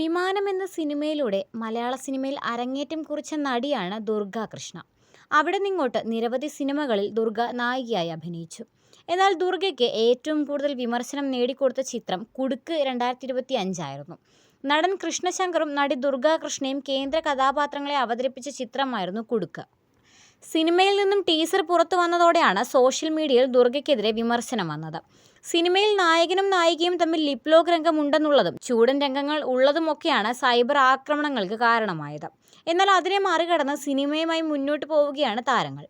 വിമാനം എന്ന സിനിമയിലൂടെ മലയാള സിനിമയിൽ അരങ്ങേറ്റം കുറിച്ച നടിയാണ് ദുർഗ കൃഷ്ണ. അവിടെ നിന്നിങ്ങോട്ട് നിരവധി സിനിമകളിൽ ദുർഗ നായികയായി അഭിനയിച്ചു. എന്നാൽ ദുർഗയ്ക്ക് ഏറ്റവും കൂടുതൽ വിമർശനം നേടിക്കൊടുത്ത ചിത്രം കുടുക്ക് രണ്ടായിരത്തി ഇരുപത്തി അഞ്ചായിരുന്നു നടൻ കൃഷ്ണശങ്കറും നടി ദുർഗാകൃഷ്ണയും കേന്ദ്ര കഥാപാത്രങ്ങളെ അവതരിപ്പിച്ച ചിത്രമായിരുന്നു കുടുക്ക്. സിനിമയിൽ നിന്നും ടീസർ പുറത്തു വന്നതോടെയാണ് സോഷ്യൽ മീഡിയയിൽ ദുർഗയ്ക്കെതിരെ വിമർശനം വന്നത്. സിനിമയിൽ നായകനും നായികയും തമ്മിൽ ലിപ്ലോഗ് രംഗമുണ്ടെന്നുള്ളതും ചൂടൻ രംഗങ്ങൾ ഉള്ളതുമൊക്കെയാണ് സൈബർ ആക്രമണങ്ങൾക്ക് കാരണമായത്. എന്നാൽ അതിനെ മറികടന്ന് സിനിമയുമായി മുന്നോട്ട് പോവുകയാണ് താരങ്ങൾ.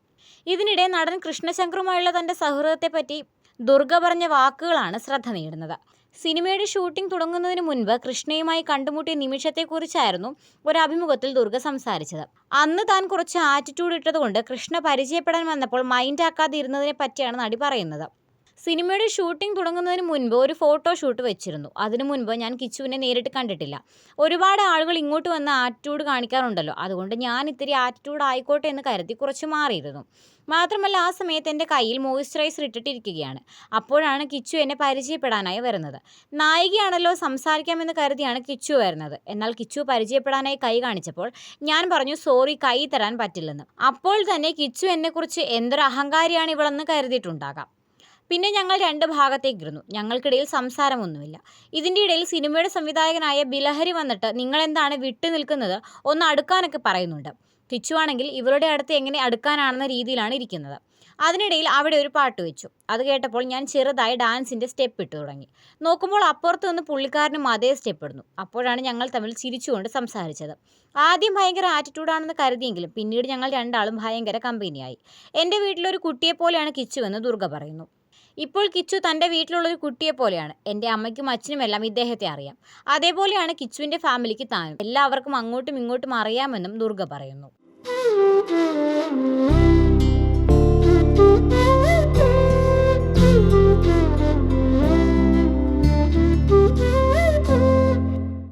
ഇതിനിടെ നടൻ കൃഷ്ണശങ്കറുമായുള്ള തന്റെ സൗഹൃദത്തെപ്പറ്റി ദുർഗ പറഞ്ഞ വാക്കുകളാണ് ശ്രദ്ധ നേടുന്നത്. സിനിമയുടെ ഷൂട്ടിംഗ് തുടങ്ങുന്നതിന് മുൻപ് കൃഷ്ണയുമായി കണ്ടുമുട്ടിയ നിമിഷത്തെക്കുറിച്ചായിരുന്നു ഒരു അഭിമുഖത്തിൽ ദുർഗ സംസാരിച്ചത്. അന്ന് താൻ കുറച്ച് ആറ്റിറ്റ്യൂഡ് ഇട്ടതുകൊണ്ട് കൃഷ്ണ പരിചയപ്പെടാൻ വന്നപ്പോൾ മൈൻഡ് ആക്കാതെ ഇരുന്നതിനെ പറ്റിയാണ് നടി പറയുന്നത്. സിനിമയുടെ ഷൂട്ടിംഗ് തുടങ്ങുന്നതിന് മുൻപ് ഒരു ഫോട്ടോ ഷൂട്ട് വെച്ചിരുന്നു. അതിനു മുൻപ് ഞാൻ കിച്ചുവിനെ നേരിട്ട് കണ്ടിട്ടില്ല. ഒരുപാട് ആളുകൾ ഇങ്ങോട്ട് വന്ന് ആറ്റിറ്റ്യൂഡ് കാണിക്കാറുണ്ടല്ലോ. അതുകൊണ്ട് ഞാൻ ഇത്തിരി ആറ്റിറ്റ്യൂഡ് ആയിക്കോട്ടെ എന്ന് കരുതി കുറച്ച് മാറിയിരുന്നു. മാത്രമല്ല ആ സമയത്ത് എന്റെ കയ്യിൽ മോയിസ്ചറൈസർ ഇട്ടിട്ടിരിക്കുകയാണ്. അപ്പോഴാണ് കിച്ചു എന്നെ പരിചയപ്പെടാനായി വരുന്നത്. നായികയാണല്ലോ സംസാരിക്കാമെന്ന് കരുതിയാണ് കിച്ചു വരുന്നത്. എന്നാൽ കിച്ചു പരിചയപ്പെടാനായി കൈ കാണിച്ചപ്പോൾ ഞാൻ പറഞ്ഞു സോറി കൈ തരാൻ പറ്റില്ലെന്ന്. അപ്പോൾ തന്നെ കിച്ചു എന്നെക്കുറിച്ച് എന്തൊരു അഹങ്കാരിയാണ് ഇവളെന്ന് കരുതിയിട്ടുണ്ടാകാം. പിന്നെ ഞങ്ങൾ രണ്ട് ഭാഗത്തേക്കിരുന്നു. ഞങ്ങൾക്കിടയിൽ സംസാരമൊന്നുമില്ല. ഇതിന്റെ ഇടയിൽ സിനിമയുടെ സംവിധായകനായ ബിലഹരി വന്നിട്ട് നിങ്ങളെന്താണ് വിട്ടു നിൽക്കുന്നത് ഒന്ന് അടുക്കാനൊക്കെ പറയുന്നുണ്ട്. കിച്ചുവാണെങ്കിൽ ഇവരുടെ അടുത്ത് എങ്ങനെ അടുക്കാനാണെന്ന രീതിയിലാണ് ഇരിക്കുന്നത്. അതിനിടയിൽ അവിടെ ഒരു പാട്ട് വെച്ചു. അത് കേട്ടപ്പോൾ ഞാൻ ചെറുതായി ഡാൻസിന്റെ സ്റ്റെപ്പ് ഇട്ട് തുടങ്ങി. നോക്കുമ്പോൾ അപ്പുറത്ത് നിന്ന് പുള്ളിക്കാരനും അതേ സ്റ്റെപ്പ് ഇടുന്നു. അപ്പോഴാണ് ഞങ്ങൾ തമ്മിൽ ചിരിച്ചുകൊണ്ട് സംസാരിച്ചത്. ആദ്യം ഭയങ്കര ആറ്റിറ്റ്യൂഡാണെന്ന് കരുതിയെങ്കിലും പിന്നീട് ഞങ്ങൾ രണ്ടാളും ഭയങ്കര കമ്പനിയായി എന്റെ വീട്ടിലൊരു കുട്ടിയെപ്പോലെയാണ് കിച്ചുവെന്ന് ദുർഗ പറയുന്നു. ഇപ്പോൾ കിച്ചു തന്റെ വീട്ടിലുള്ളൊരു കുട്ടിയെ പോലെയാണ്. എന്റെ അമ്മയ്ക്കും അച്ഛനുമെല്ലാം ഇദ്ദേഹത്തെ അറിയാം. അതേപോലെയാണ് കിച്ചുവിന്റെ ഫാമിലിക്ക് താനും. എല്ലാവർക്കും അങ്ങോട്ടും ഇങ്ങോട്ടും അറിയാമെന്നും ദുർഗ പറയുന്നു.